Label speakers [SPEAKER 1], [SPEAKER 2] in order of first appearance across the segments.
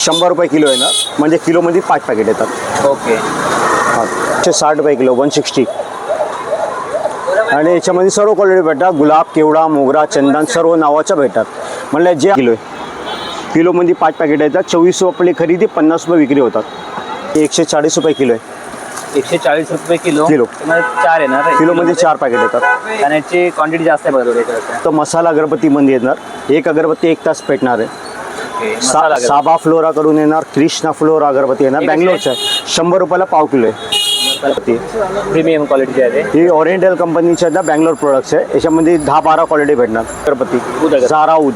[SPEAKER 1] शंभर रुपये किलो येणार म्हणजे किलोमध्ये पाच पॅकेट येतात.
[SPEAKER 2] ओके.
[SPEAKER 1] हां एकशे साठ रुपये किलो वन सिक्स्टी आणि याच्यामध्ये सर्व क्वालिटी भेटतात. गुलाब केवडा मोगरा चंदन सर्व नावाच्या भेटतात. म्हणलं जे किलो आहे. किलोमध्ये पाच पॅकेट येतात. चोवीस रुपये खरेदी पन्नास रुपये विक्री होतात. एकशे चाळीस रुपये किलो आहे.
[SPEAKER 2] एकशे चाळीस रुपये किलो.
[SPEAKER 1] किलो.
[SPEAKER 2] चार येणार.
[SPEAKER 1] किलोमध्ये चार पॅकेट येतात.
[SPEAKER 2] आणि याची क्वांटिटी जास्त आहे याच्यावरती.
[SPEAKER 1] तर मसाला अगरबत्तीमध्ये येणार. एक अगरबत्ती एक तास पेटणार आहे. सा. साबा फ्लोराकडून येणार कृष्णा फ्लोरा अगरबत्ती येणार
[SPEAKER 2] कशी आहे?
[SPEAKER 1] बँगलोरचं आहे शंभर रुपयाला पाव किलो आहे.
[SPEAKER 2] प्रीमियम क्वालिटीची आहे
[SPEAKER 1] ही ओरिएंटल कंपनीच्या ना बँगलोर प्रोडक्ट्स आहे. याच्यामध्ये दहा बारा क्वालिटी भेटणार. अगरबत्ती. झारा ऊद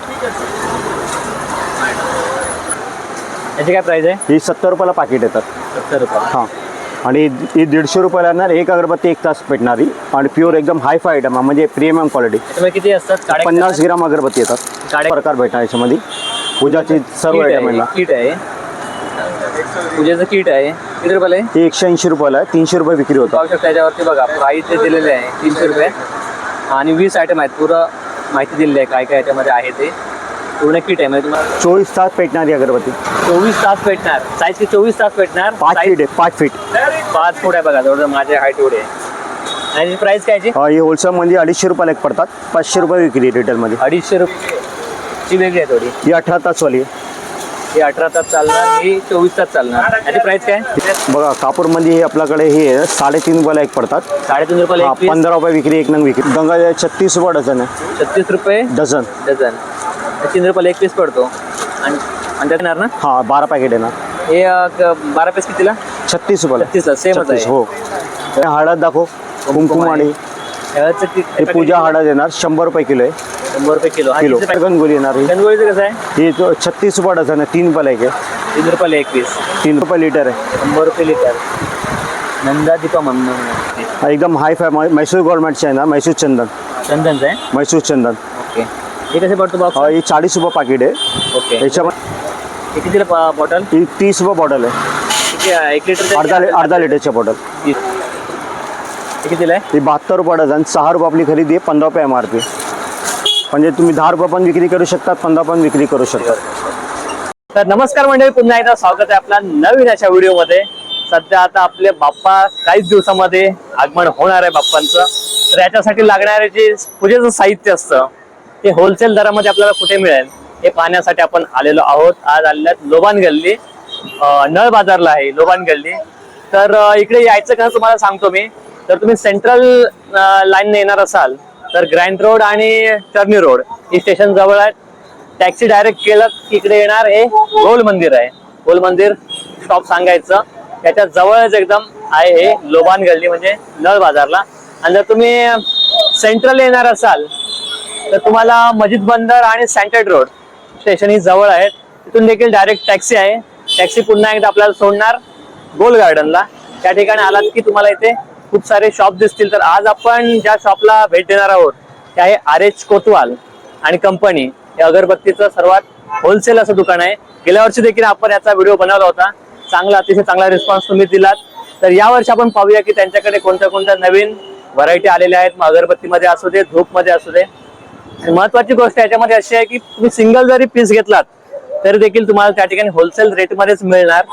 [SPEAKER 2] याची काय प्राइस आहे?
[SPEAKER 1] ही सत्तर रुपयाला पाकिट येतात.
[SPEAKER 2] सत्तर रुपये
[SPEAKER 1] हां. आणि ही दीडशे रुपयाला येणार एक अगरबत्ती एक तास पेटणारी आणि प्युअर एकदम हाय फाय आयटम म्हणजे प्रीमियम क्वालिटी
[SPEAKER 2] किती असतात?
[SPEAKER 1] पन्नास ग्राम अगरबत्ती येतात. प्रकार भेटणार याच्यामध्ये. पूजाची सर्व
[SPEAKER 2] किट
[SPEAKER 1] आयटम
[SPEAKER 2] आहे. किट आहे. पूजेचं किट आहे. किती रुपयाला आहे?
[SPEAKER 1] ही एकशे ऐंशी रुपयाला आहे. तीनशे रुपये विक्री होतात.
[SPEAKER 2] पाहू शकता याच्यावरती बघा प्राईस ते दिलेले आहे. तीनशे रुपये. आणि वीस आयटम आहेत. पुरं माहिती दिलेली आहे काय काय याच्यामध्ये आहे ते. पूर्ण किट आहे. म्हणजे तुम्हाला
[SPEAKER 1] चोवीस तास पेटणारी अगरबत्ती
[SPEAKER 2] चोवीस तास भेटणार साईज की चोवीस तास भेटणार
[SPEAKER 1] पाच
[SPEAKER 2] Size
[SPEAKER 1] फीट आहे पाच फीट
[SPEAKER 2] पाच फूट आहे बघा. जवळ माझ्या हाईट एवढे आहे. आणि प्राइस काय याची?
[SPEAKER 1] अं, ही होलसेलमध्ये अडीचशे रुपयाला एक पडतात. पाचशे रुपये विक्री रिटेलमध्ये
[SPEAKER 2] अडीचशे रुपये. ची वेगळी आहे थोडी.
[SPEAKER 1] ही अठरा तासवाली. आहे
[SPEAKER 2] ही अठरा तास चालणार ही चोवीस तास चालणार. याची प्राइस काय?
[SPEAKER 1] बघा कापूरमध्ये हे आपल्याकडे हे साडेतीन रुपयाला एक पडतात.
[SPEAKER 2] साडेतीन रुपयाला
[SPEAKER 1] हा,
[SPEAKER 2] एक पीस
[SPEAKER 1] पंधरा रुपये विक्री एक नंग विक्री. गंगा छत्तीस रुपये डझन आहे.
[SPEAKER 2] छत्तीस रुपये?
[SPEAKER 1] डझन.
[SPEAKER 2] डझन. तीन रुपयाला एक पीस पडतो. आणि आणि त्यात येणार ना?
[SPEAKER 1] हा बारा पॅकेट येणार.
[SPEAKER 2] हे अं, क- बारा पीस कितीला?
[SPEAKER 1] छत्तीस रुपयाला.
[SPEAKER 2] छत्तीसला सेमच
[SPEAKER 1] छत्तीस
[SPEAKER 2] आहे
[SPEAKER 1] हो. हे हळद दाखव. कुंकुम आणि हे पूजा हळद येणार शंभर रुपये किलो आहे.
[SPEAKER 2] शंभर रुपये किलो.
[SPEAKER 1] किलो. गणगोली येणार ही
[SPEAKER 2] गणगोळीचं कसं आहे?
[SPEAKER 1] ही तो छत्तीस रुपये डझन आहे तीन रुपयाला एक आहे.
[SPEAKER 2] तीन रुपयाला एक पीस
[SPEAKER 1] तीन रुपये लिटर आहे.
[SPEAKER 2] शंभर रुपये लिटर नंदा दीपा म्हणून
[SPEAKER 1] हा, एकदम हाय फाय मैसूर गव्हर्नमेंटचे आहे ना मैसूर चंदन.
[SPEAKER 2] चंदनचं आहे?
[SPEAKER 1] मैसूर चंदन.
[SPEAKER 2] ओके. हे कसे पडतो बॉक्स
[SPEAKER 1] हा, ही चाळीस रुपये पाकिट आहे.
[SPEAKER 2] ओके.
[SPEAKER 1] याच्यामध्ये
[SPEAKER 2] हे कितीला पा- बॉटल
[SPEAKER 1] ही तीस रुपये बॉटल आहे.
[SPEAKER 2] किती आहे? एक लिटर
[SPEAKER 1] अर्धा लि- अर्धा लिटरच्या बॉटल
[SPEAKER 2] हे कितीला आहे?
[SPEAKER 1] ही बहात्तर रुपये डझन सहा रुपये आपली खरेदी आहे पंधरा रुपये एम आर पी म्हणजे तुम्ही दहा रुपये पण विक्री करू शकतात पंधरा पण विक्री करू शकतात.
[SPEAKER 2] तर नमस्कार मंडळी पुन्हा एकदा स्वागत आहे आपल्या नवीन अशा व्हिडिओमध्ये. सध्या आता आपले बाप्पा काहीच दिवसामध्ये आगमन होणार आहे बाप्पांचं. तर याच्यासाठी लागणारे जे पूजेचं साहित्य असतं ते होलसेल दरामध्ये आपल्याला कुठे मिळेल हे पाहण्यासाठी आपण आलेलो आहोत. आज आलेल्यात लोबान गल्ली नळ बाजारला आहे लोबान गल्ली. तर इकडे यायचं कसं तुम्हाला सांगतो मी. तर तुम्ही सेंट्रल लाईनने येणार असाल तर ग्रँड रोड आणि टर्नी रोड ही स्टेशन जवळ आहे टॅक्सी डायरेक्ट केलं इकडे येणार हे गोल मंदिर आहे. गोल मंदिर स्टॉप सांगायचं. त्याच्या जवळच एकदम आहे हे लोबान गल्ली म्हणजे नळ बाजारला. आणि जर तुम्ही सेंट्रल येणार असाल तर तुम्हाला मजिद बंदर आणि सँटेड रोड स्टेशन ही जवळ आहेत. तिथून देखील डायरेक्ट टॅक्सी आहे. टॅक्सी पुन्हा एकदा आपल्याला सोडणार गोल गार्डनला त्या ठिकाणी आलात की तुम्हाला इथे खूप सारे शॉप दिसतील. तर आज आपण ज्या शॉपला भेट देणार आहोत ते आहे आर एच कोतवाल आणि कंपनी. हे अगरबत्तीचं सर्वात होलसेल असं दुकान आहे. गेल्या वर्षी देखील आपण याचा व्हिडिओ बनवला होता. चांगला अतिशय चांगला रिस्पॉन्स तुम्ही दिलात. तर यावर्षी आपण पाहूया की त्यांच्याकडे कोणत्या कोणत्या नवीन व्हरायटी आलेल्या आहेत. मग अगरबत्तीमध्ये असू दे धूपमध्ये असू दे. आणि महत्वाची गोष्ट याच्यामध्ये अशी आहे की तुम्ही सिंगल जरी पीस घेतलात तरी देखील तुम्हाला त्या ठिकाणी होलसेल रेटमध्येच मिळणार.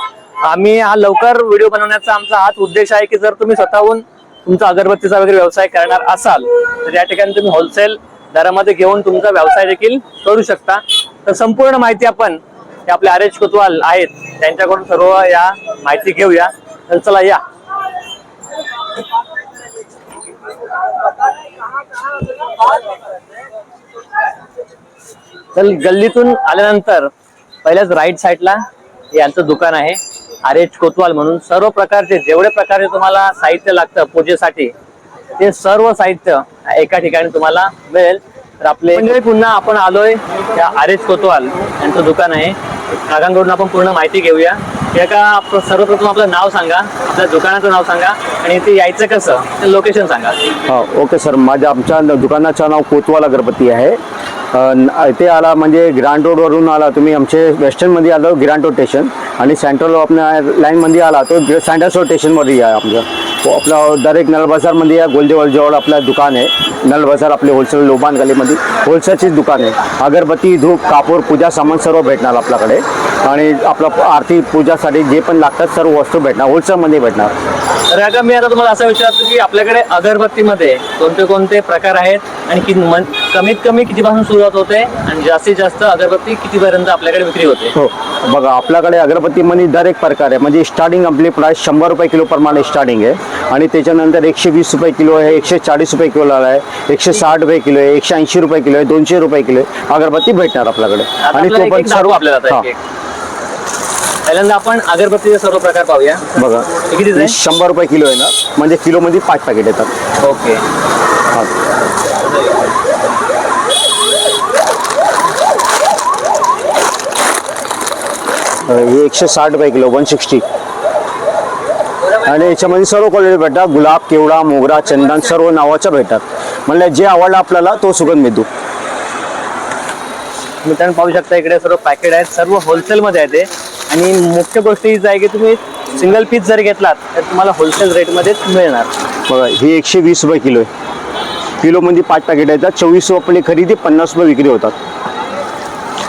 [SPEAKER 2] आम्ही हा लवकर व्हिडिओ बनवण्याचा आमचा हाच उद्देश आहे की जर तुम्ही स्वतःहून तुमचा अगरबत्तीचा वगैरे व्यवसाय करणार असाल तर या ठिकाणी तुम्ही होलसेल दरामध्ये घेऊन तुमचा व्यवसाय देखील करू शकता. तर संपूर्ण माहिती आपण आपले आर एच कोतवाल आहेत त्यांच्याकडून सर्व या माहिती घेऊया. तर चला या. तर गल्लीतून आल्यानंतर पहिल्याच राईट साईडला यांचं दुकान आहे. आर एच कोतवाल म्हणून सर्व प्रकारचे जेवढे प्रकारचे तुम्हाला साहित्य लागतं पूजेसाठी ते सर्व साहित्य एका ठिकाणी तुम्हाला मिळेल. तर आपले पुन्हा आपण आलोय त्या आर एच कोतवाल यांचं दुकान आहे. काकांकडून आपण पूर्ण माहिती घेऊया. त्या का आप- सर्वप्रथम आपलं नाव सांगा आपल्या दुकानाचं नाव सांगा आणि इथे यायचं कसं? ते लोकेशन सांगा.
[SPEAKER 1] हा ओके सर. माझ्या आमच्या दुकानाचं नाव कोतवाल अगरबत्ती आहे. इथे आला म्हणजे ग्रँड रोडवरून आला. तुम्ही आमचे वेस्टर्नमध्ये आलो ग्रँड रोड स्टेशन आणि सेंट्रल आपल्या लाईनमध्ये आला तो सँडर्स रोड स्टेशनमध्ये या आमचं. आपला डायरेक्ट नलबाजारमध्ये या गोलदेवळजवळ आपलं दुकान आहे. नलबाजार आपले होलसेल लोबान गलीमध्ये होलसेलचीच दुकान आहे. अगरबत्ती धूप कापूर पूजा सामान सर्व भेटणार आपल्याकडे. आणि आपलं आरती पूजासाठी जे पण लागतात सर्व वस्तू भेटणार होलसेलमध्ये भेटणार.
[SPEAKER 2] काका मी आता तुम्हाला असं विचारतो की आपल्याकडे अगरबत्तीमध्ये कोणते कोणते प्रकार आहेत आणि कि कमीत कमी कितीपासून सुरुवात होते आणि जास्तीत जास्त अगरबत्ती कितीपर्यंत आपल्याकडे विक्री होते?
[SPEAKER 1] हो. बघा आपल्याकडे अगरबत्तीमध्ये दर एक प्रकार आहे म्हणजे स्टार्टिंग आपली प्राईस शंभर रुपये किलो प्रमाणे स्टार्टिंग आहे. आणि त्याच्यानंतर एकशे वीस रुपये किलो आहे एकशे चाळीस रुपये किलो आहे एकशे साठ रुपये किलो आहे एकशे ऐंशी रुपये किलो आहे दोनशे रुपये किलो आहे. अगरबत्ती भेटणार आपल्याकडे. आणि तो पण सर्व
[SPEAKER 2] आपल्याला. पहिल्यांदा आपण अगरबत्तीचे सर्व प्रकार पाहूया.
[SPEAKER 1] बघा
[SPEAKER 2] हे
[SPEAKER 1] हे
[SPEAKER 2] आहे?
[SPEAKER 1] शंभर रुपये किलो आहे ना? म्हणजे किलोमध्ये पाच पॅकेट येतात.
[SPEAKER 2] ओके.
[SPEAKER 1] हा. हे एकशे साठ रुपये किलो वन सिक्स्टी आणि याच्यामध्ये सर्व क्वालिटी भेटतात. गुलाब केवडा मोगरा चंदन सर्व नावाच्या भेटतात. म्हणजे जे आवडलं आपल्याला तो सुगंध मिळतो.
[SPEAKER 2] मित्रांनो पाहू शकता इकडे सर्व पॅकेट आहेत. सर्व होलसेलमध्ये आहे ते. आणि मुख्य गोष्ट हीच आहे की तुम्ही सिंगल पीस जर घेतलात तर तुम्हाला होलसेल रेटमध्येच मिळणार.
[SPEAKER 1] बघा हे एकशे वीस रुपये किलो आहे. किलोमध्ये पाच पॅकेट येतात चोवीस रुपये खरेदी पन्नास रुपये विक्री होतात.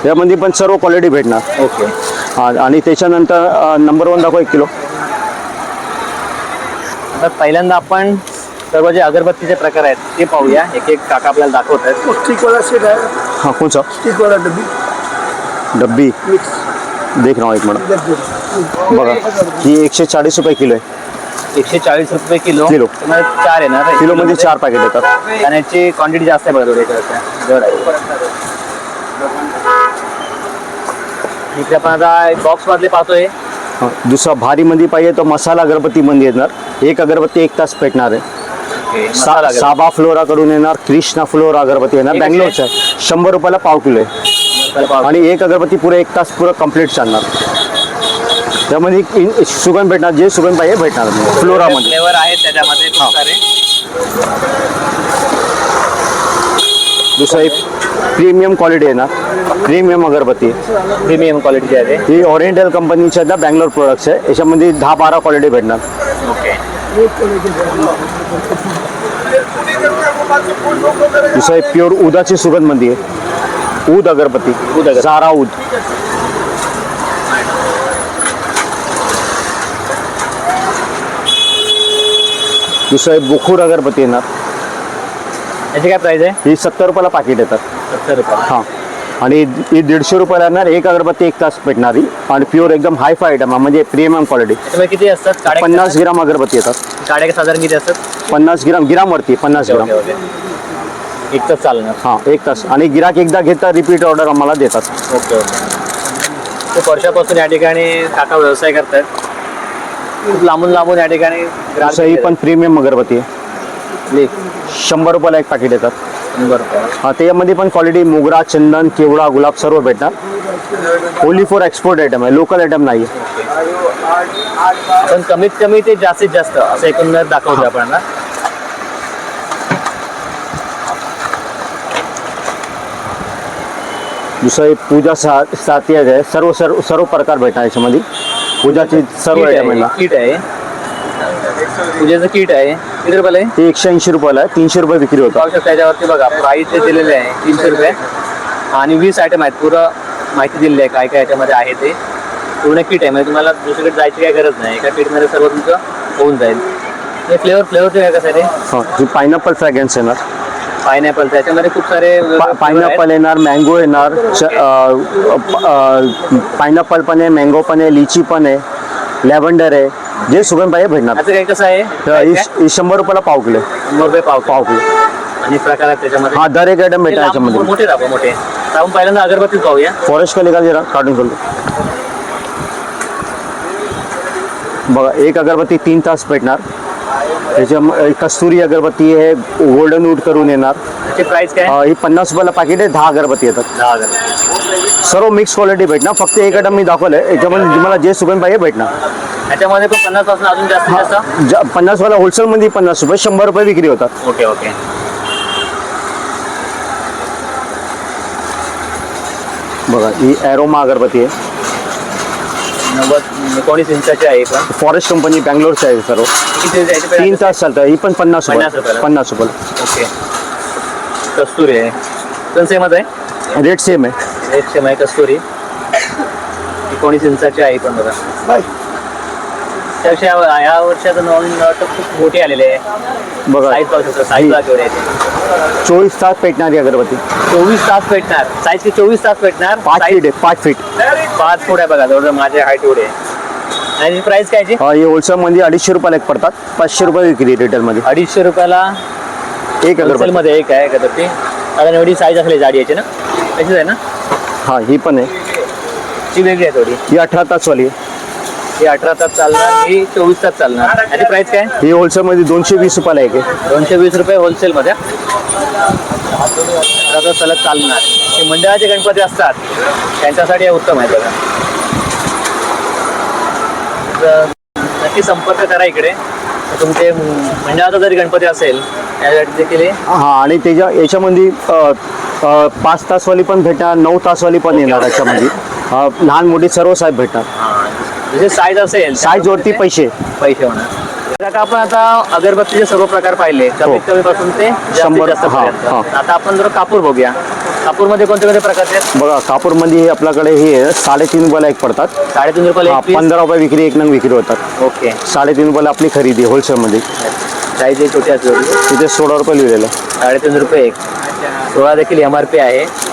[SPEAKER 1] यामध्ये पण सर्व क्वालिटी भेटणार.
[SPEAKER 2] ओके
[SPEAKER 1] हा, आणि त्याच्यानंतर नंबर वन दाखवा एक किलो.
[SPEAKER 2] तर पहिल्यांदा आपण सर्व जे अगरबत्तीचे प्रकार आहेत ते पाहूया. एक एक काका आपल्याला दाखवत आहेत.
[SPEAKER 3] है
[SPEAKER 1] हाँ
[SPEAKER 3] स्टिक वाला डब्बी.
[SPEAKER 1] डब्बी.
[SPEAKER 3] मिक्स
[SPEAKER 1] देख रहा हूँ एक मिनट बघा ही एकशे चाळीस रुपये किलो आहे
[SPEAKER 2] एकशे चाळीस रुपये किलो
[SPEAKER 1] किलो.
[SPEAKER 2] तुम्हाला चार येणार आहे.
[SPEAKER 1] किलोमध्ये चार पॅकेट येतात
[SPEAKER 2] आणि याची क्वांटिटी जास्त आहे बघा थोडी. जड आहे इकडे आपण आता बॉक्स मधले पाहतोय
[SPEAKER 1] हा, दुसरा भारीमध्ये पाहिजे तर मसाला अगरबत्तीमध्ये येणार एक अगरबत्ती एक तास पेटणार आहे सा,
[SPEAKER 2] अगरबत्ती.
[SPEAKER 1] साबा फ्लोरा कडून येणार कृष्णा फ्लोरा अगरबत्ती येणार
[SPEAKER 2] कशी
[SPEAKER 1] बँगलोरचं आहे शंभर रुपयाला पाव किलो आहे. आणि एक अगरबत्ती पुरं एक तास पुरं कंप्लीट चालणार. त्यामध्ये इन- सुगंध भेटणार जे सुगंध पाहिजे भेटणार. फ्लोरामध्ये.
[SPEAKER 2] फ्लेवर आहेत त्याच्यामध्ये खूप सारे.
[SPEAKER 1] दुसरं एक प्रीमियम क्वालिटी आहे ना. प्रीमियम अगरबत्ती. आहे.
[SPEAKER 2] प्रीमियम क्वालिटीचे आहे.
[SPEAKER 1] ही ओरिएंटल कंपनीच्या ना बँगलोर प्रोडक्ट्स आहे याच्यामध्ये दहा बारा क्वालिटी भेटणार.
[SPEAKER 2] ओके
[SPEAKER 1] दुसरं एक प्युअर उदाची सुगंधमध्ये आहे. ऊद अगरबत्ती
[SPEAKER 2] ऊद.
[SPEAKER 1] जारा ऊद दुसरं एक बुखूर अगरबत्ती येणार.
[SPEAKER 2] याची काय प्राइस आहे?
[SPEAKER 1] ही सत्तर रुपयाला पाकिट येतात.
[SPEAKER 2] सत्तर रुपये
[SPEAKER 1] हां. आणि ही दीडशे रुपयाला येणार एक अगरबत्ती एक तास भेटणारी. आणि प्युअर एकदम हाय फाय आयटम म्हणजे प्रीमियम क्वालिटी
[SPEAKER 2] त्याच्यामध्ये किती असतात? काड्या
[SPEAKER 1] पन्नास ग्राम अगरबत्ती येतात.
[SPEAKER 2] काड्या साधारण किती असतात?
[SPEAKER 1] पन्नास ग्राम ग्रामवरती पन्नास ग्राम.
[SPEAKER 2] Okay, okay. एक तास चालणार.
[SPEAKER 1] हां एक तास आणि गिराक एकदा घेता रिपीट ऑर्डर आम्हाला देतात.
[SPEAKER 2] Okay okay. खूप वर्षापासून या ठिकाणी काका व्यवसाय करतात खूप लांबून लांबून या ठिकाणी ग्राहक
[SPEAKER 1] पण प्रीमियम अगरबत्ती आहे.
[SPEAKER 2] ले.
[SPEAKER 1] शंभर रुपयाला एक पॅकेट येतात.
[SPEAKER 2] बरोबर
[SPEAKER 1] हा त्याच्यामध्ये पण क्वालिटी मोगरा चंदन केवडा गुलाब सर्व भेटणार ओनली फॉर एक्सपोर्ट आयटम आहे लोकल आयटम नाही
[SPEAKER 2] पण कमीत कमी ते जास्तीत जास्त असं एकंदर दाखवतो आपण ना.
[SPEAKER 1] दुसरं एक पूजा सा साती आहे. सर्व सर्व सर्व प्रकार भेटणार याच्यामध्ये. पूजाची सर्व आयटम आहे
[SPEAKER 2] किट आहे. पूजेचं किट आहे. किती रुपयाला आहे?
[SPEAKER 1] ते एकशे ऐंशी रुपयाला आहे. तीनशे रुपये विक्री
[SPEAKER 2] पाहू शकता त्याच्यावरती बघा प्राईस ते दिलेले आहे तीनशे रुपये. आणि वीस आयटम आहेत. पुरं माहिती दिलेली आहे काय काय याच्यामध्ये आहे ते. पूर्ण किट आहे. म्हणजे तुम्हाला दुसरीकडे जायची काय गरज नाही. एका किटमध्ये सर्व तुमचं होऊन जाईल. हे फ्लेवर फ्लेवरचे काय कसं आहे ते
[SPEAKER 1] हां पायनॅपल फ्रॅग्रन्स येणार.
[SPEAKER 2] पायनॅपल त्याच्यामध्ये खूप सारे.
[SPEAKER 1] पायनॅपल येणार मँगो येणार पायनॅपल पण आहे मँगो पण आहे लिची पण आहे लॅव्हेंडर आहे. जे सुगंध पाहिजे भेटणार
[SPEAKER 2] कसं आहे?
[SPEAKER 1] शंभर रुपयाला पाव किलो.
[SPEAKER 2] शंभर रुपये पाव
[SPEAKER 1] पाव किलो.
[SPEAKER 2] आणि प्रकार त्याच्यामध्ये?
[SPEAKER 1] हा दर एक आयटम भेटणार
[SPEAKER 2] लांब-
[SPEAKER 1] याच्यामध्ये.
[SPEAKER 2] मोठे दाखवा मोठे. आपण पहिल्यांदा अगरबत्ती पाहूया.
[SPEAKER 1] फॉरेस्ट का निकाल जरा काढून करतो बघा एक अगरबत्ती तीन तास भेटणार. त्याच्या कस्तुरी अगरबत्ती आहे गोल्डन वूड करून येणार.
[SPEAKER 2] त्याची प्राइस काय?
[SPEAKER 1] अं, ही पन्नास रुपयाला पाकिट आहे दहा अगरबत्ती येतात.
[SPEAKER 2] दहा हजार
[SPEAKER 1] सर्व मिक्स क्वालिटी भेटणार. फक्त एक आयटम मी दाखवलं आहे याच्यामध्ये तुम्हाला जे सुगंध पाहिजे भेटणार.
[SPEAKER 2] त्याच्यामध्ये पण पन्नासपासून अजून जास्तीत जास्त?
[SPEAKER 1] ज- पन्नास वाला होलसेलमध्ये पन्नास रुपये शंभर रुपये विक्री होतात.
[SPEAKER 2] Okay okay.
[SPEAKER 1] बघा ही ॲरोमा अगरबत्ती आहे.
[SPEAKER 2] नव्वद एकोणीस इंचाची आहे पण
[SPEAKER 1] फॉरेस्ट कंपनी बँगलोरची आहे सर्व. तीन? तास चालतं ही पण पन्नास
[SPEAKER 2] पन्नास
[SPEAKER 1] रुपये
[SPEAKER 2] रुपयाला.
[SPEAKER 1] पन्नास रुपये.
[SPEAKER 2] ओके. कस्तुरी आहे. पण सेमच आहे?
[SPEAKER 1] रेट सेम आहे.
[SPEAKER 2] एक सेम आहे कस्तुरी. एकोणीस इंचाची आहे पण बघा.
[SPEAKER 3] बाय.
[SPEAKER 2] त्यापेक्षा या या वर्षात नवीन वाटतं खूप मोठी आलेली आहे.
[SPEAKER 1] बघा.
[SPEAKER 2] साईज पाहू शकतो साईज आहे
[SPEAKER 1] चोवीस तास पेटणारी अगरबत्ती.
[SPEAKER 2] चोवीस तास भेटणार साईज की चोवीस तास भेटणार
[SPEAKER 1] पाच
[SPEAKER 2] Size
[SPEAKER 1] फीट आहे पाच फीट
[SPEAKER 2] पाच फूट आहे बघा जवळ माझ्या हाईट एवढी आणि प्राइस काय याची?
[SPEAKER 1] हा, हे होलसेलमध्ये अडीचशे रुपयाला एक पडतात. पाचशे रुपये विक्री रिटेलमध्ये
[SPEAKER 2] अडीचशे रुपयाला
[SPEAKER 1] एक
[SPEAKER 2] होलसेल
[SPEAKER 1] अगरबत्ती
[SPEAKER 2] मध्ये एक आहे का ती कारण एवढी साईज असली जाडी याची ना? तशीच आहे ना?
[SPEAKER 1] हा ही पण आहे.
[SPEAKER 2] ती वेगळी आहे थोडी.
[SPEAKER 1] ही अठरा तासवाली आहे.
[SPEAKER 2] ही अठरा तास चालणार ही चोवीस तास चालणार. याची प्राइस काय?
[SPEAKER 1] ही होलसेलमध्ये दोनशे वीस रुपयाला आहे.
[SPEAKER 2] दोनशे वीस रुपये होलसेल मध्ये. अठरा तास सलग चालणार. हे मंडळाचे गणपती असतात. त्यांच्यासाठी हे उत्तम आहे बघा. तर नक्की संपर्क करा इकडे. तुमचे मंडळाचा जरी गणपती असेल त्यासाठी देखील हे.
[SPEAKER 1] हा आणि त्याच्या याच्यामध्ये अ, अ, पाच तासवाली पण भेटणार नऊ तासवाली पण येणार याच्यामध्ये. अ, लहान मोठी सर्व साहेब भेटणार.
[SPEAKER 2] जसे साईज असेल
[SPEAKER 1] साईज वरती पैसे.
[SPEAKER 2] पैसे होणार. काका, आपण आता अगरबत्तीचे सर्व प्रकार पाहिले कमीत कमी पासून ते
[SPEAKER 1] शंभर- हा. हा.
[SPEAKER 2] आता आपण जर कापूर बघूया. कापूरमध्ये कोणते कोणते प्रकारचे आहेत?
[SPEAKER 1] बघा कापूरमध्ये हे आपल्याकडे हे साडेतीन रुपयाला एक पडतात.
[SPEAKER 2] साडेतीन रुपयाला
[SPEAKER 1] हा,
[SPEAKER 2] एक piece?
[SPEAKER 1] पंधरा रुपये विक्री एक नंग विक्री होतात.
[SPEAKER 2] ओके.
[SPEAKER 1] साडेतीन रुपयाला आपली खरेदी होलसेलमध्ये.
[SPEAKER 2] साईज ही छोटी थोडी.
[SPEAKER 1] तिथे सोळा रुपये लिहिलेलं
[SPEAKER 2] साडेतीन रुपये एक. सोळा देखील एम आर पी आहे.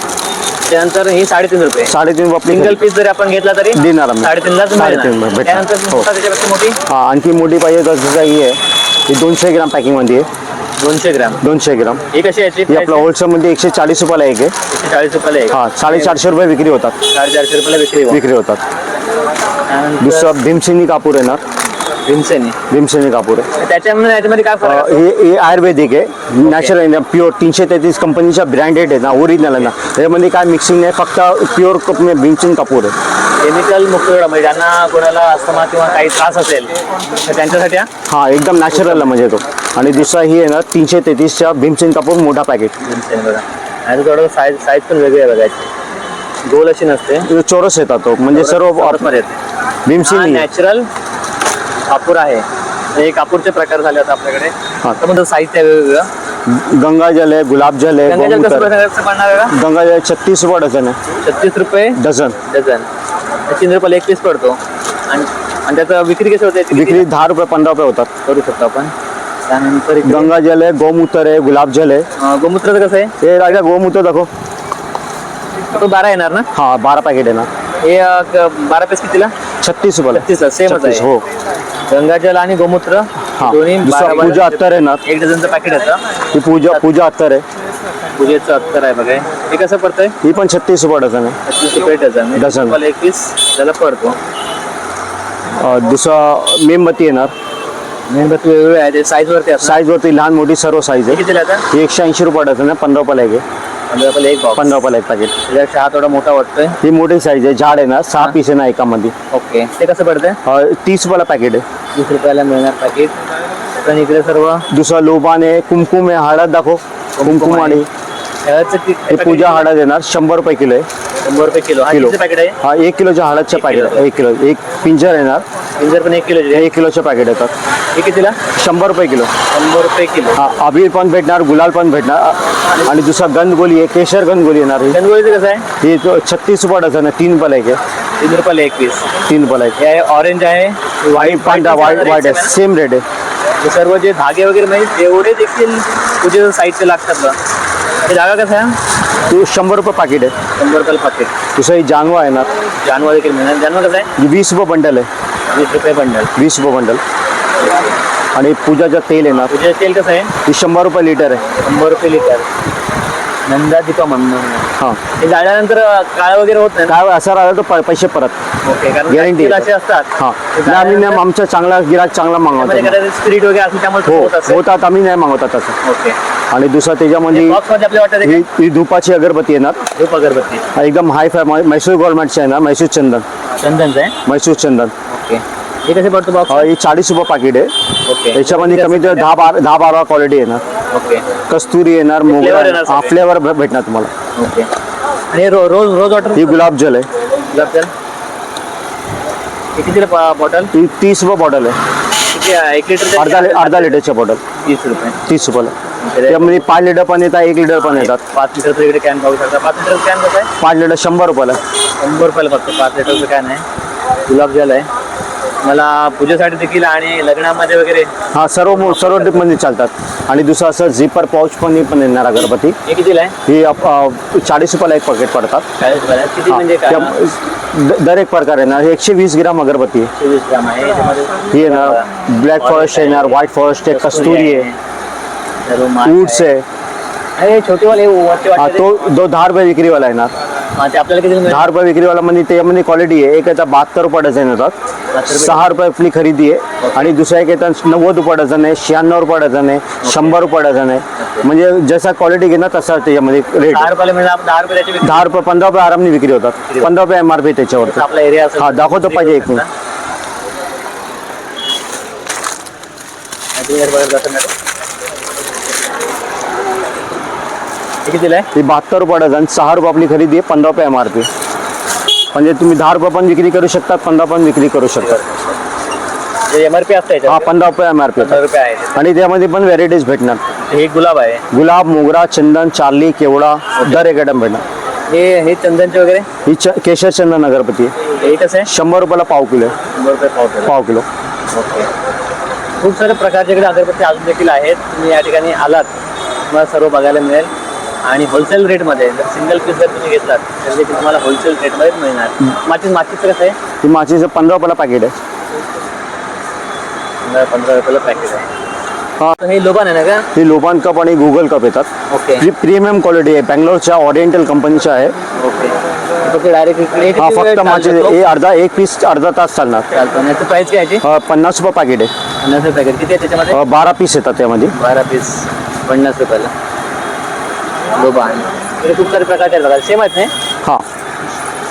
[SPEAKER 2] त्यानंतर ही साडेतीन रुपये
[SPEAKER 1] साडेतीन रुपये
[SPEAKER 2] सिंगल. पीस जरी आपण घेतला तरी
[SPEAKER 1] देणार आम्ही. साडेतीन
[SPEAKER 2] मिळणार.
[SPEAKER 1] भेटणार.
[SPEAKER 2] त्यानंतर
[SPEAKER 1] हो.
[SPEAKER 2] मोठा त्याच्यापेक्षा मोठी
[SPEAKER 1] हा आणखी मोठी पाहिजे तर जसं ही आहे ही दोनशे ग्राम पॅकिंगमध्ये आहे
[SPEAKER 2] दोनशे ग्राम
[SPEAKER 1] दोनशे ग्राम
[SPEAKER 2] ही कशी याची
[SPEAKER 1] ही आपलं होलसेलमध्ये एकशे चाळीस रुपयाला एक आहे
[SPEAKER 2] चाळीस रुपयाला एक
[SPEAKER 1] हा साडेचारशे रुपये विक्री होतात
[SPEAKER 2] साडेचारशे रुपयाला विक्री होईल.
[SPEAKER 1] विक्री होतात
[SPEAKER 2] त्यानंतर
[SPEAKER 1] दुसरं भीमसेनी कापूर येणार
[SPEAKER 2] भीमसेनी.
[SPEAKER 1] भीमसेनी कापूर आहे.
[SPEAKER 2] त्याच्यामध्ये याच्यामध्ये काय फरक?
[SPEAKER 1] हे हे आयुर्वेदिक आहे. नॅचरल आहे प्युअर तीनशे तेहतीस कंपनीच्या ब्रँडेड आहे ना ओरिजिनल आहे ना. त्याच्यामध्ये काय मिक्सिंग नाही फक्त प्युअर कप भीमसेन कापूर आहे.
[SPEAKER 2] केमिकल मुक्त म्हणजे ज्यांना कोणाला अस्थमा किंवा काही त्रास असेल तर त्यांच्यासाठी हा?
[SPEAKER 1] हा एकदम नॅचरल म्हणजे तो. आणि दुसरा ही आहे ना तीनशे तेहतीसच्या भीमसेन कापूर मोठा पॅकेट
[SPEAKER 2] भीमसेनी बघा. आणि थोडं साईज साईज पण वेगळी आहे बघायची गोल अशी नसते.
[SPEAKER 1] चोरस येतात तो म्हणजे
[SPEAKER 2] सर्वमध्ये
[SPEAKER 1] भीमसेनी. आहे.
[SPEAKER 2] नॅचरल कापूर आहे. हे कापूरचे प्रकार झाले आता आपल्याकडे. त्यामध्ये साहित्य आहे वेगवेगळं.
[SPEAKER 1] गंगाजल आहे गुलाबजल आहे
[SPEAKER 2] गंगाजल कसं
[SPEAKER 1] गोमूत्र आहे.
[SPEAKER 2] प्रकारचं पडणार आहे? का
[SPEAKER 1] गंगाजल छत्तीस रुपये डझन आहे.
[SPEAKER 2] छत्तीस रुपये?
[SPEAKER 1] डझन.
[SPEAKER 2] डझन. तीन रुपयाला एक पीस पडतो. आणि आणि त्याचं विक्री कशी होते?
[SPEAKER 1] विक्री दहा रुपये पंधरा रुपये होतात.
[SPEAKER 2] करू शकतो आपण. त्यानंतर इकडे,
[SPEAKER 1] गंगाजल आहे गोमूत्र आहे गुलाबजल आहे.
[SPEAKER 2] अं, गोमूत्राचं कसं आहे?
[SPEAKER 1] हे राजा गोमूत्र दाखव.
[SPEAKER 2] तो बारा येणार ना?
[SPEAKER 1] हा बारा पॅकेट येणार.
[SPEAKER 2] हे अं, क- बारा पीस कितीला?
[SPEAKER 1] छत्तीस रुपयाला.
[SPEAKER 2] छत्तीसला सेमच
[SPEAKER 1] छत्तीस,
[SPEAKER 2] आहे.
[SPEAKER 1] हो.
[SPEAKER 2] गंगाजल आणि गोमूत्र
[SPEAKER 1] हा.
[SPEAKER 2] दोन्ही
[SPEAKER 1] दुसरा
[SPEAKER 2] बारा- बारा-
[SPEAKER 1] पूजा अत्तर येणार
[SPEAKER 2] एक डझनचं पॅकेट येतं
[SPEAKER 1] ही पूजा पूजा अत्तर आहे.
[SPEAKER 2] पूजेचं अत्तर आहे बघा. हे. कसं पडतंय?
[SPEAKER 1] ही पण छत्तीस रुपये डझन आहे.
[SPEAKER 2] पच्चीस रुपये डझन
[SPEAKER 1] डझन.
[SPEAKER 2] तुम्हाला एक पीस त्याला पडतो.
[SPEAKER 1] अं, दुसरा मेणबत्ती येणार.
[SPEAKER 2] मेणबत्ती वेगवेगळे आहे. ते साईज वरती
[SPEAKER 1] साईज वरती लहान मोठी सर्व साईज आहे.
[SPEAKER 2] आता?
[SPEAKER 1] ही एकशे ऐंशी रुपये डझन आहे. पंधरा रुपयाला एक आहे
[SPEAKER 2] रुपयाला एक
[SPEAKER 1] पंधरा रुपयाला एक पॅकेट
[SPEAKER 2] त्याच्यापेक्षा हा थोडा मोठा वाटतोय.
[SPEAKER 1] ही मोठी साईज आहे झाड आहे ना सहा. पीस आहे ना एकामध्ये.
[SPEAKER 2] ओके. ते कसं पडतंय?
[SPEAKER 1] अं, तीस रुपयाला पॅकेट आहे.
[SPEAKER 2] वीस रुपयाला मिळणार पॅकेट पण इकडे सर्व
[SPEAKER 1] दुसरा लोबान आहे कुमकुम आहे हळद दाखव. कुमकुम आणि पूजा हळद येणार शंभर रुपये किलो आहे.
[SPEAKER 2] शंभर रुपये किलो. हा
[SPEAKER 1] किलो.
[SPEAKER 2] पॅकेट आहे?
[SPEAKER 1] हा एक किलोच्या हळदचं
[SPEAKER 2] एक
[SPEAKER 1] पॅकेट. एक किलो. एक पिंजर येणार.
[SPEAKER 2] पिंजर पण एक किलो
[SPEAKER 1] हे एक किलोचे पॅकेट येतात.
[SPEAKER 2] हे कितीला?
[SPEAKER 1] शंभर रुपये किलो.
[SPEAKER 2] शंभर रुपये किलो.
[SPEAKER 1] हा अबीर पण भेटणार गुलाल पण भेटणार. आणि दुसरा गंधगोली आहे केशर गंधगोली येणार ही
[SPEAKER 2] गणगोळीचं कसं आहे?
[SPEAKER 1] ही छत्तीस रुपये डझन आहे तीन एक आहे.
[SPEAKER 2] तीन रुपयाला एक पीस
[SPEAKER 1] तीन एक
[SPEAKER 2] हे आहे ऑरेंज आहे
[SPEAKER 1] व्हाईट पांढरा व्हाईट व्हाईट आहे. सेम रेट आहे.
[SPEAKER 2] हे सर्व जे धागे वगैरे म्हणजे एवढे देखील पूजेचं साहित्य लागतात बघ. हे धागा कसा आहे?
[SPEAKER 1] तो शंभर रुपये पॅकेट आहे.
[SPEAKER 2] शंभर रुपयाला पाकिट
[SPEAKER 1] दुसरा ही जानवा येणार.
[SPEAKER 2] जानवा देखील मिळणार. जानवा कसं आहे?
[SPEAKER 1] ही वीस रुपये बंडल आहे.
[SPEAKER 2] वीस रुपये बंडल.
[SPEAKER 1] वीस रुपये बंडल. आणि पूजाचं तेल येणार
[SPEAKER 2] पूजेचं तेल कसं आहे?
[SPEAKER 1] ही शंभर रुपये लिटर आहे.
[SPEAKER 2] शंभर रुपये लिटर. नंदा दीपा म्हणून.
[SPEAKER 1] हां.
[SPEAKER 2] हे जाळल्यानंतर काळ वगैरे होत नाही?
[SPEAKER 1] काय असं राहिलं तर प- पैसे परत.
[SPEAKER 2] ओके कारण
[SPEAKER 1] Guarantee.
[SPEAKER 2] असे असतात.
[SPEAKER 1] हां.
[SPEAKER 2] ते
[SPEAKER 1] नाही आम्ही नाही आमचा चांगला गिराक चांगला मागवतो.
[SPEAKER 2] स्पिरिट वगैरे असेल त्यामुळे
[SPEAKER 1] हो
[SPEAKER 2] होत असेल.
[SPEAKER 1] होतात आम्ही नाही मागवतात तसं.
[SPEAKER 2] ओके.
[SPEAKER 1] आणि दुसरा त्याच्यामध्ये
[SPEAKER 2] बॉक्समध्ये आपल्याला वाटतं
[SPEAKER 1] ही
[SPEAKER 2] ते
[SPEAKER 1] ही धुपाची अगरबत्ती येणार.
[SPEAKER 2] धूप अगरबत्ती.
[SPEAKER 1] हा एकदम हाय फाय मैसूर गव्हर्नमेंटची आहे ना मैसूर चंदन.
[SPEAKER 2] चंदनचं आहे?
[SPEAKER 1] मैसूर चंदन.
[SPEAKER 2] ओके. हे कसे पडतो बॉक्स
[SPEAKER 1] हा, चाळीस रुपये पाकिट आहे.
[SPEAKER 2] ओके.
[SPEAKER 1] त्याच्यामध्ये कमी दहा बारा दहा बारा क्वालिटी येणार
[SPEAKER 2] ओके.
[SPEAKER 1] कस्तुरी येणार मोगरा
[SPEAKER 2] येणार
[SPEAKER 1] हा. फ्लेवर भेटणार तुम्हाला.
[SPEAKER 2] ओके. आणि रो रोज रोज वॉटर
[SPEAKER 1] ही गुलाबजल आहे.
[SPEAKER 2] गुलाबजल कितीला बॉटल
[SPEAKER 1] ती तीस रुपये बॉटल आहे.
[SPEAKER 2] किती आहे? एक लिटर
[SPEAKER 1] अर्धा लि- अर्धा लिटरच्या बॉटल
[SPEAKER 2] तीस रुपये.
[SPEAKER 1] तीस रुपयाला. त्यामध्ये पाच लिटर पण येतात एक लिटर पण येतात.
[SPEAKER 2] पाच लिटरचं इकडे कॅन पाहू शकता. पाच लिटरचं कॅन कसं आहे?
[SPEAKER 1] पाच लिटर शंभर रुपयाला.
[SPEAKER 2] शंभर रुपयाला फक्त पाच लिटरचं कॅन आहे. गुलाबजल आहे. मला पूजेसाठी देखील आणि लग्नामध्ये वगैरे
[SPEAKER 1] हा सर्व सर्वमध्ये चालतात. आणि दुसरं असं झिपर पाऊच पण पण येणार अगरबत्ती
[SPEAKER 2] हे कितीला आहे?
[SPEAKER 1] ही अप- अ, चाळीस रुपयाला एक पॅकेट पडतात.
[SPEAKER 2] चाळीस रुपयाला? आहे. किती
[SPEAKER 1] हा,
[SPEAKER 2] म्हणजे काय?
[SPEAKER 1] त्या- द- दर एक प्रकार येणार एकशे वीस ग्राम अगरबत्ती आहे
[SPEAKER 2] ग्राम
[SPEAKER 1] ही येणार ब्लॅक फॉरेस्ट येणार व्हाईट फॉरेस्ट आहे कस्तुरी आहे.
[SPEAKER 2] सर्व माल
[SPEAKER 1] वूड्स आहे.
[SPEAKER 2] हे छोटेवाले वरचे
[SPEAKER 1] हा
[SPEAKER 2] वाटते
[SPEAKER 1] तो. दो दहा रुपये विक्रीवाला येणार
[SPEAKER 2] ते आपल्याला किती मिळेल
[SPEAKER 1] दहा रुपये विक्रीवाला म्हणजे त्यामध्ये क्वालिटी आहे. एक येतात बहात्तर रुपये डझन येतात.
[SPEAKER 2] रुपये.
[SPEAKER 1] सहा रुपये आपली खरेदी आहे. आणि दुसरा एक येतात नव्वद रुपये डझन आहे शहाण्णव रुपये डझन आहे शंभर रुपये डझन आहे. म्हणजे जसा क्वालिटी घेणार तसा त्याच्यामध्ये रेट
[SPEAKER 2] दहा रुपयाला मिळणार आपण दहा रुपये त्याची विक्री
[SPEAKER 1] दहा रुपये पंधरा रुपये आरामने विक्री होतात. पंधरा रुपये एम आर पी त्याच्यावर
[SPEAKER 2] आपला एरिया
[SPEAKER 1] हा, दाखवतो पाहिजे एक
[SPEAKER 2] शकता. आणि तुम्ही यार बघत बसा मॅडम. हे कितीला आहे?
[SPEAKER 1] ही बहात्तर रुपये डझन सहा रुपये आपली खरेदी आहे पंधरा रुपये एम आर पी म्हणजे तुम्ही दहा रुपये पण विक्री करू शकता पंधरा पण विक्री करू शकता
[SPEAKER 2] एम आर पी असतं
[SPEAKER 1] हा
[SPEAKER 2] याच्यावर
[SPEAKER 1] पंधरा रुपये एम आर पी
[SPEAKER 2] पंधरा रुपये आहे
[SPEAKER 1] आणि त्यामध्ये पण व्हेरायटीज भेटणार.
[SPEAKER 2] हे गुलाब आहे.
[SPEAKER 1] गुलाब मोगरा चंदन चार्ली केवडा दर एक आयटम भेटणार.
[SPEAKER 2] हे हे चंदनचे वगैरे?
[SPEAKER 1] ही च केशर चंदन अगरबत्ती आहे.
[SPEAKER 2] हे कसं आहे?
[SPEAKER 1] शंभर रुपयाला पाव किलो आहे.
[SPEAKER 2] शंभर रुपये पाव किलो.
[SPEAKER 1] पाव किलो.
[SPEAKER 2] ओके. खूप सारे प्रकारचे इकडे अगरबत्ती अजून देखील आहेत. तुम्ही या ठिकाणी आलात. तुम्हाला सर्व बघायला मिळेल. आणि होलसेल रेटमध्ये जर सिंगल पीस जर तुम्ही घेतलात तर देखील तुम्हाला होलसेल रेटमध्ये मिळणार. माचीस माचीचं कसं आहे?
[SPEAKER 1] ही माचीचं पंधरा रुपयाला पॅकेट आहे.
[SPEAKER 2] पंधरा पंधरा रुपयाला पॅकेट आहे.
[SPEAKER 1] हा.
[SPEAKER 2] तर हे लोबान आहे ना का?
[SPEAKER 1] ही लोबान कप आणि गुगल कप येतात.
[SPEAKER 2] ओके
[SPEAKER 1] प्रीमियम क्वालिटी आहे. बँगलोरच्या ओरिएंटल कंपनीच्या आहे.
[SPEAKER 2] ओके फक्त डायरेक्ट इकडे
[SPEAKER 1] हा फक्त माझे हे अर्धा एक पीस अर्धा तास चालणार.
[SPEAKER 2] चालतो. आणि याचं प्राईस काय याची
[SPEAKER 1] पन्नास रुपये पॅकेट आहे.
[SPEAKER 2] पन्नास रुपये पॅकेट किती आहे त्याच्यामध्ये?
[SPEAKER 1] अ, बारा पीस येतात त्यामध्ये.
[SPEAKER 2] बारा पीस पन्नास रुपयाला. इकडे खूप सारे प्रकारचे आहेत बघा. सेम आहेत नाही
[SPEAKER 1] हां.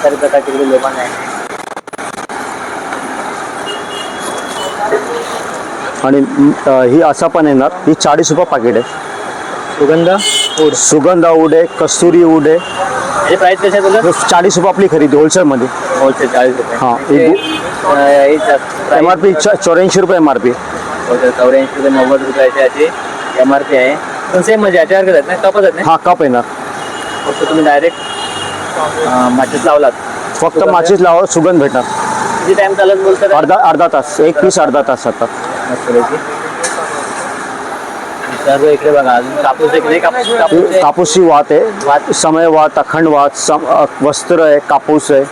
[SPEAKER 2] सारे प्रकारचे इकडे आहे.
[SPEAKER 1] आणि अ, ही असा पण येणार. ही चाळीस रुपये पॅकेट आहे.
[SPEAKER 2] सुगंध फूड
[SPEAKER 1] सुगंधा वूड आहे कस्तुरी वूड आहे.
[SPEAKER 2] याची प्राइस कशी आहे बोलत
[SPEAKER 1] चाळीस रुपये आपली खरेदी होलसेलमध्ये
[SPEAKER 2] होलसेल चाळीस रुपये.
[SPEAKER 1] हा, एक एम आर पी चौऱ्याऐंशी रुपये एम आर पी
[SPEAKER 2] चौऱ्याऐंशी ते नव्वद रुपयाची याची एम आर पी आहे. सेम म्हणजे याच्यावर कसं आहेत ना? कपच ना?
[SPEAKER 1] हा कप येणार
[SPEAKER 2] फक्त तुम्ही डायरेक्ट माचीस लावलात.
[SPEAKER 1] फक्त माचीस लावा सुगंध भेटणार.
[SPEAKER 2] किती टाइम चालत बोलतात?
[SPEAKER 1] अर्धा अर्धा तास एक पीस अर्धा तास आता.
[SPEAKER 2] मस्तपैकी. सर्व इकडे बघा अजून कापूस नाही कापूस कापूस
[SPEAKER 1] ही
[SPEAKER 2] आहे.
[SPEAKER 1] कापूसची वात आहे. समय वात अखंड वात सम अ, वस्त्र आहे कापूस आहे.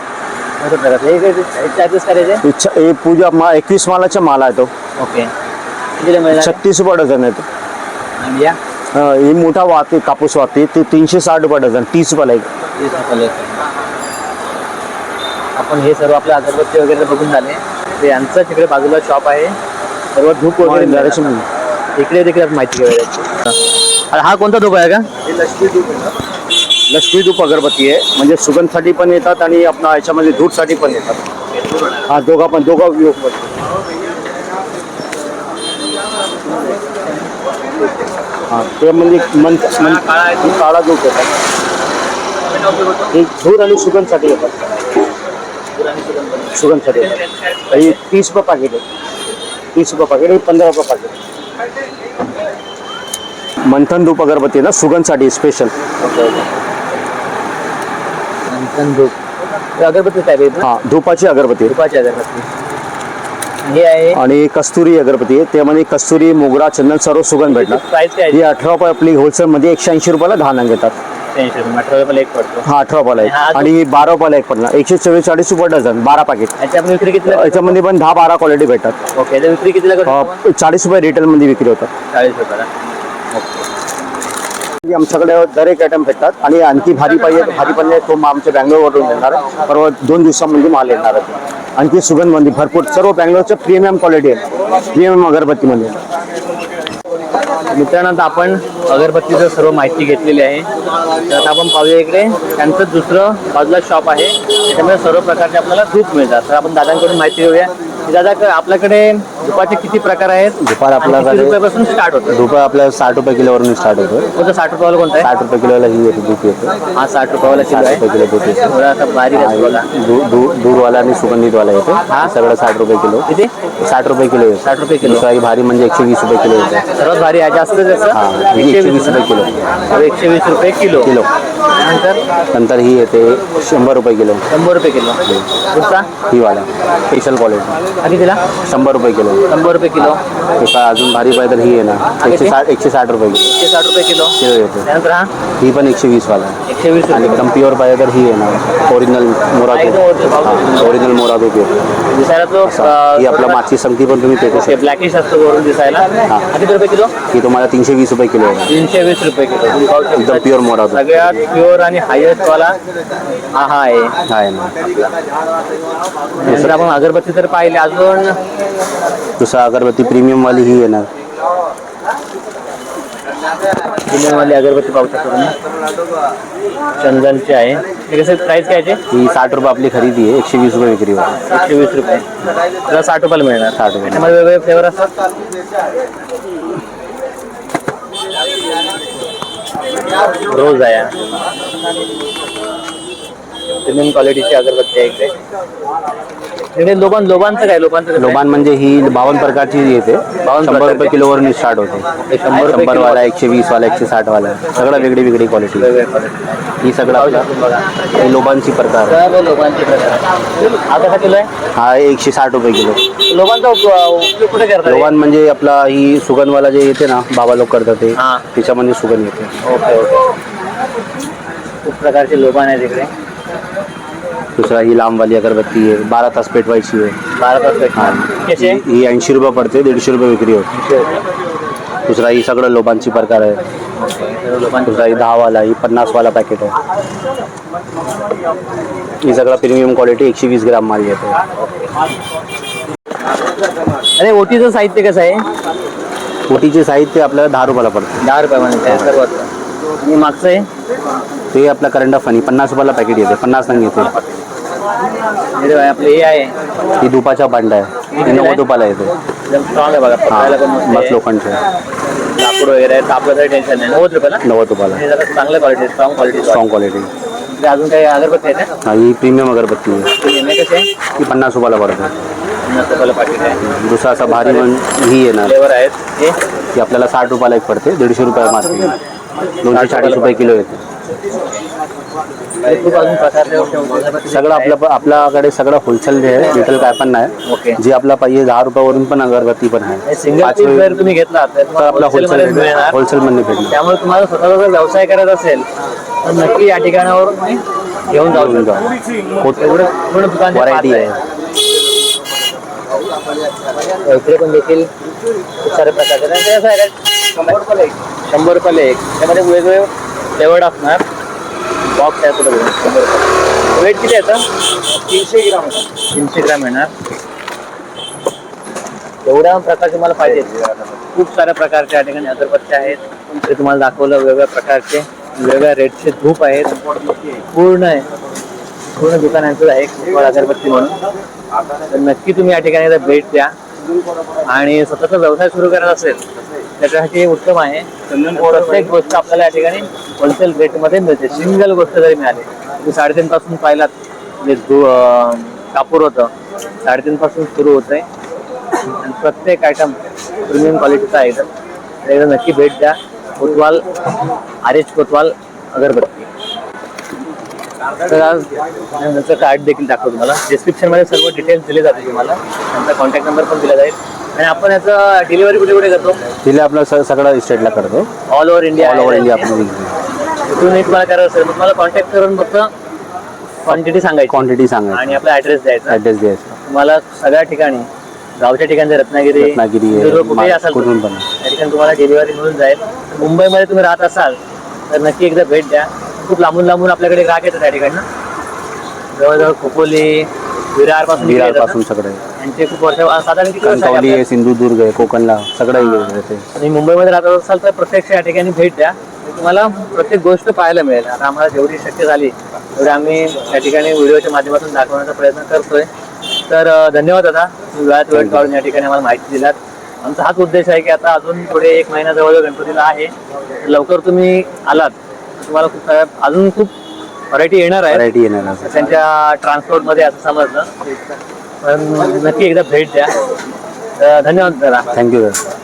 [SPEAKER 2] हे करायचे?
[SPEAKER 1] ही छ- हे पूजा मा एकवीस मालाचा माल आहे तो.
[SPEAKER 2] ओके. कितीला मिळणार?
[SPEAKER 1] छत्तीस रुपये डझन आहे तो.
[SPEAKER 2] आणि या?
[SPEAKER 1] ही मोठा वात आहे कापूस वात ती तीनशे साठ रुपये डझन तीस रुपयाला एक.
[SPEAKER 2] तीस रुपयाला एक. आहे. आपण हे सर्व आपल्या अगरबत्ती वगैरे बघून झाले. ते यांचं तिकडे बाजूला शॉप आहे. सर्व धूप वगैरे
[SPEAKER 1] हा,
[SPEAKER 2] मिळतात.
[SPEAKER 1] direction
[SPEAKER 2] इकडे आपण माहिती घेऊया आणि हा कोणता धूप आहे का?
[SPEAKER 1] लक्ष्मी धूप अगरबत्ती आहे. म्हणजे सुगंधसाठी पण येतात आणि आपल्या ह्याच्यामध्ये धूपसाठी पण येतात. हा दोघा पण दोघा उपयोग पडतो हा ते म्हणजे मन मन काळा धूप येतात हे धूर आणि सुगंधसाठी येतात. सुगंधसाठी येतात. ही तीस रुपये पाकिट आहे. तीस रुपये पाकिट हे पंधरा रुपये पाकिट मंथन धूप अगरबत्ती आहे ना सुगंधसाठी स्पेशल
[SPEAKER 2] मंथन धूप. अगरबत्ती ना?
[SPEAKER 1] हा धुपाची अगरबत्ती.
[SPEAKER 2] धुपाची अगरबत्ती. हे आहे.
[SPEAKER 1] आणि कस्तुरी अगरबत्ती आहे. त्यामध्ये कस्तुरी मोगरा चंदन सर्व सुगंध भेटणार.
[SPEAKER 2] प्राइस काय
[SPEAKER 1] ही अठरा रुपये आपली होलसेलमध्ये एकशे ऐंशी रुपयाला दहा नंग येतात.
[SPEAKER 2] अठरा रुपयाला एक पडतो.
[SPEAKER 1] हा अठरा रुपयाला एक.
[SPEAKER 2] हा,
[SPEAKER 1] आणि ही बारा रुपयाला एक पडणार. एकशे चव्वेचाळीस रुपये डझन बारा पॅकेट
[SPEAKER 2] याची आपण विक्री कितीला करतो?
[SPEAKER 1] याच्यामध्ये पण दहा बारा क्वालिटी भेटतात.
[SPEAKER 2] ओके याची विक्री कितीला करतो आपण?
[SPEAKER 1] अं, चाळीस रुपये रिटेलमध्ये विक्री होतात.
[SPEAKER 2] चाळीस रुपयाला.
[SPEAKER 1] आमच्याकडे दर एक आयटम भेटतात आणि आणखी भारी पाहिजे भारी पाहिजे तो आमच्या बँगलोरवरून येणार. आहे परवा दोन दिवसामध्ये म्हणजे माल येणार आहे. आणखी सुगंधमध्ये भरपूर. सर्व बँगलोरचं प्रीमियम क्वालिटी आहे प्रीमियम अगरबत्तीमध्ये.
[SPEAKER 2] मित्रांनो आपण अगरबत्तीचं सर्व माहिती घेतलेली आहे. तर आता आपण पाहूया इकडे. त्यांचं दुसरं बाजूला शॉप आहे. त्याच्यामुळे सर्व प्रकारचे आपल्याला धूप मिळतात. तर आपण दादांकडून माहिती घेऊया. दादा आपल्याकडे दुपारचे किती प्रकार आहेत?
[SPEAKER 4] दुपार
[SPEAKER 2] आणि किती
[SPEAKER 4] आपल्याकडे
[SPEAKER 2] रुपयापासून स्टार्ट होतं?
[SPEAKER 4] दुपार आपल्या साठ रुपये किलोवरून स्टार्ट होतो.
[SPEAKER 2] कोणतं साठ रुपयाला कोणतं आहे?
[SPEAKER 4] साठ रुपये किलोला ही येते दूध येते.
[SPEAKER 2] हा साठ रुपयावाला किलो
[SPEAKER 4] साठ रुपये
[SPEAKER 2] आहे
[SPEAKER 4] किलो दूध येते.
[SPEAKER 2] थोडा बारीक असतो बघा.
[SPEAKER 4] दू- दू- दूधवाला आणि सुगंधितवाला येतो. हा? सगळं साठ रुपये किलो.
[SPEAKER 2] किती?
[SPEAKER 4] साठ रुपये किलो येतो.
[SPEAKER 2] साठ रुपये किलो.
[SPEAKER 4] दुसरा भारी म्हणजे एकशे वीस रुपये किलो येते.
[SPEAKER 2] सर्वात भारी आहे जास्त
[SPEAKER 4] हा, ही एकशे वीस रुपये किलो.
[SPEAKER 2] तर एकशे वीस रुपये किलो.
[SPEAKER 4] किलो.
[SPEAKER 2] त्यानंतर
[SPEAKER 4] नंतर ही येते शंभर रुपये किलो.
[SPEAKER 2] शंभर रुपये किलो. पुढचा?
[SPEAKER 4] ही वाला. स्पेशल क्वालिटी
[SPEAKER 2] हा कितीला
[SPEAKER 4] शंभर रुपये किलो.
[SPEAKER 2] शंभर रुपये किलो.
[SPEAKER 4] एका अजून भारी पाहिजे तर ही आहे ना? एकशे साठ एकशे साठ रुपये किलो.
[SPEAKER 2] एकशे साठ रुपये किलो.
[SPEAKER 4] किलो येते.
[SPEAKER 2] त्यानंतर हा?
[SPEAKER 4] ही पण एकशे वीस वाला.
[SPEAKER 2] एकशे वीस
[SPEAKER 4] आणि एकदम प्युअर पाहिजे तर ही आहे ना. ओरिजिनल मोरा ओरिजिनल मोरा येते
[SPEAKER 2] दिसायला तो
[SPEAKER 4] ही आपला मागची संगती पण तुम्ही पेटू शकता.
[SPEAKER 2] ब्लॅकिश असतो वरून दिसायला. हा. किती रुपये किलो?
[SPEAKER 4] ही तुम्हाला तीनशे वीस रुपये किलो आहे.
[SPEAKER 2] तीनशे वीस रुपये किलो. तुम्ही पाहू शकता.
[SPEAKER 4] एकदम प्युअर मोरा
[SPEAKER 2] सगळ्यात प्युअर आणि हायेस्ट वाला हा हा आहे.
[SPEAKER 4] आहे ना.
[SPEAKER 2] नंतर आपण अगरबत्ती तर पाहिले. अजून
[SPEAKER 4] दुसरा अगरबत्ती प्रीमियम वाली ही आहे ना।
[SPEAKER 2] प्रीमियम वाली अगरबत्ती पाहू शकता चंदनची आहे हे कसं प्राइस काय
[SPEAKER 4] ही साठ रुपये आपली खरेदी आहे एकशे वीस रुपये विक्री होते
[SPEAKER 2] एकशे वीस रुपये त्याला साठ रुपयाला मिळणार
[SPEAKER 4] साठ रुपये.
[SPEAKER 2] त्यामध्ये वेगवेगळे फ्लेवर असतात रोज आहे प्रीमियम क्वालिटीची अगरबत्ती आहे इकडे. इकडे लोबान लोबांचं काय? कसं आहे?
[SPEAKER 4] लोबान म्हणजे ही बावन्न प्रकारची येते. शंभर रुपये. किलोवरून स्टार्ट होते.
[SPEAKER 2] हे शंभर रुपये
[SPEAKER 4] शंभर वाला एकशे वीस वाला एकशे साठ वाला सगळं वेगळी वेगळी क्वालिटी. ही सगळं
[SPEAKER 2] पाहू
[SPEAKER 4] आपलं
[SPEAKER 2] शकतो बघा.
[SPEAKER 4] हे लोबांची प्रकार. आहे.
[SPEAKER 2] सर्व लोबांचे प्रकार. आहेत. हा कसा किलो आहे?
[SPEAKER 4] हा एकशे साठ रुपये किलो.
[SPEAKER 2] लोबांचा उप- उपयोग कुठे करतात
[SPEAKER 4] लोबान म्हणजे आपला ही सुगंधवाला जे येते ना बाबा लोक करतात ते
[SPEAKER 2] हा.
[SPEAKER 4] त्याच्यामध्ये सुगंध येते.
[SPEAKER 2] Okay okay. खूप प्रकारचे लोबान आहेत इकडे.
[SPEAKER 4] दुसरा ही लांबवाली अगरबत्ती आहे. बारा तास पेटवायची आहे.
[SPEAKER 2] बारा तास भेटणार कसे?
[SPEAKER 4] ही- ही ऐंशी रुपये पडते दीडशे रुपये विक्री होते. दुसरा ही सगळं लोबांची प्रकार आहे. दुसरा ही दहावाला ही पन्नासवाला पॅकेट आहे. ही सगळं प्रीमियम क्वालिटी एकशे वीस ग्राम माल येते.
[SPEAKER 2] अरे ओटीचं साहित्य कसं आहे?
[SPEAKER 4] ओटीचे साहित्य आपल्याला दहा रुपयाला पडते.
[SPEAKER 2] दहा रुपयामध्ये. आणि मागचं आहे?
[SPEAKER 4] ते आपला करंट फनी पन्नास रुपयाला पॅकेट येते. पन्नास नंग येते.
[SPEAKER 2] आपलं हे आहे.
[SPEAKER 4] ही दुपाच्या आहे. ही येते
[SPEAKER 2] एकदम स्ट्रॉंग आहे बघा. पकडायला पण मस्त
[SPEAKER 4] मस्त. लोखंडचे.
[SPEAKER 2] लाकूड वगैरे आहे. तापलं तरी टेन्शन नाही. नव्वद रुपयाला?
[SPEAKER 4] नव्वद रुपयाला.
[SPEAKER 2] हे जरा चांगल्या quality strong quality
[SPEAKER 4] strong quality
[SPEAKER 2] अजून काही अगरबत्ती आहे
[SPEAKER 4] हा, ही प्रीमियम अगरबत्ती आहे.
[SPEAKER 2] ना कसे
[SPEAKER 4] ही पन्नास रुपयाला पडते
[SPEAKER 2] पन्नास रुपयाला पाकिट आहे.
[SPEAKER 4] दुसरा असा भारी पण ही येणार.
[SPEAKER 2] फ्लेवर आहेत. हे?
[SPEAKER 4] ती आपल्याला साठ रुपयाला एक पडते. दीडशे रुपये मार्केट दोनशे चाळीस रुपये किलो येते. सगळं आपलं आपल्याकडे सगळं होलसेल जे आहे रिटेल काय पण. नाही. जे आपला पाहिजे दहा रुपयावरून पण अगरबत्ती पण आहे.
[SPEAKER 2] सिंगल तुम्ही घेतला तर
[SPEAKER 4] आपला होलसेल होलसेल मध्ये भेटणार.
[SPEAKER 2] त्यामुळे तुम्हाला स्वतःचा जर व्यवसाय करायचा असेल तर नक्की या ठिकाणावर घेऊन जाऊ शकता.
[SPEAKER 4] व्हरायटी आहे.
[SPEAKER 2] इकडे पण देखील खूप सारे प्रकारचे शंभर रुपयाला एक. शंभर रुपयाला एक. त्यामध्ये वेगवेगळे फ्लेवर्ड असणार. बॉक्स आहे कुठे शंभर रुपये. वेट किती येतं तीनशे ग्राम तीनशे ग्राम येणार एवढ्या प्रकारचे मला पाहिजे खूप साऱ्या प्रकारचे या ठिकाणी अगरबत्त्या आहेत. ते तुम्हाला दाखवलं वेगवेगळ्या प्रकारचे. वेगवेगळ्या रेटचे धूप आहेत. पूर्ण आहे. पूर्ण दुकानांचं आहे अगरबत्ती म्हणून. तर नक्की तुम्ही या ठिकाणी भेट द्या. आणि स्वतःचा व्यवसाय सुरू करायचा असेल त्याच्यासाठी हे उत्तम आहे. प्रत्येक गोष्ट आपल्याला या ठिकाणी होलसेल रेटमध्ये मिळते. सिंगल गोष्ट जरी मिळाली तुम्ही साडेतीन पासून पाहिलात जे कापूर होतं साडेतीन पासून सुरू होतंय आणि प्रत्येक आयटम प्रीमियम क्वालिटीचा आहे. एकदम नक्की भेट द्या. कोतवाल आर एच कोतवाल अगरबत्ती. तर आज त्याचं कार्ड देखील दाखवतो तुम्हाला. डिस्क्रिप्शनमध्ये सर्व डिटेल्स दिले जाते तुम्हाला. त्यांचा कॉन्टॅक्ट नंबर पण दिला जाईल. आणि आपण याचं डिलिव्हरी कुठे कुठे करतो?
[SPEAKER 4] तिला आपलं स- सगळं स्टेटला करतो.
[SPEAKER 2] All over India
[SPEAKER 4] all over India आपण
[SPEAKER 2] तिथून तुम्हाला करायचं असेल तुम्हाला कॉन्टॅक्ट करून फक्त क्वांटिटी सांगायची.
[SPEAKER 4] क्वांटिटी
[SPEAKER 2] आणि
[SPEAKER 4] सांगायची
[SPEAKER 2] आपला ऍड्रेस द्यायचा.
[SPEAKER 4] ॲड्रेस द्यायचा.
[SPEAKER 2] तुम्हाला सगळ्या ठिकाणी गावच्या ठिकाणी रत्नागिरी
[SPEAKER 4] रत्नागिरी आहे,
[SPEAKER 2] सिंधुदुर्ग कुठेही
[SPEAKER 4] मा-
[SPEAKER 2] असाल
[SPEAKER 4] कुठून
[SPEAKER 2] तुम्ही,
[SPEAKER 4] पण.
[SPEAKER 2] त्या ठिकाणी तुम्हाला डिलिव्हरी मिळून जाईल. मुंबईमध्ये तुम्ही राहत असाल तर नक्की एकदा भेट द्या. खूप लांबून लांबून आपल्याकडे ग्राहक येतात त्या ठिकाणी जवळजवळ खोपोली
[SPEAKER 4] विरारपासून विरारपासून सगळं. आहे.
[SPEAKER 2] यांचे खूप वर्ष साधारण किती वर्ष
[SPEAKER 4] कणकवली
[SPEAKER 2] आहे
[SPEAKER 4] सिंधुदुर्ग आहे कोकणला सगळं इकडे येते
[SPEAKER 2] आणि मुंबईमध्ये राहत असाल तर प्रत्यक्ष या ठिकाणी भेट द्या. तुम्हाला प्रत्येक गोष्ट पाहायला मिळेल. आता आम्हाला जेवढी शक्य झाली तेवढी आम्ही त्या ठिकाणी व्हिडिओच्या माध्यमातून दाखवण्याचा प्रयत्न करतोय. तर अं, धन्यवाद दादा. तुम्ही वेळात वेळ काढून या ठिकाणी आम्हाला माहिती दिलात. आमचा हाच उद्देश आहे की आता अजून पुढे एक महिना जवळ गणपतीला आहे. लवकर तुम्ही आलात. तुम्हाला खूप साऱ्या अजून खूप व्हरायटी येणार आहे.
[SPEAKER 4] व्हरायटी येणार आहे.
[SPEAKER 2] त्यांच्या ट्रान्सपोर्टमध्ये असं समजलं. पण नक्की एकदा भेट द्या. धन्यवाद दादा.
[SPEAKER 4] थँक्यू दादा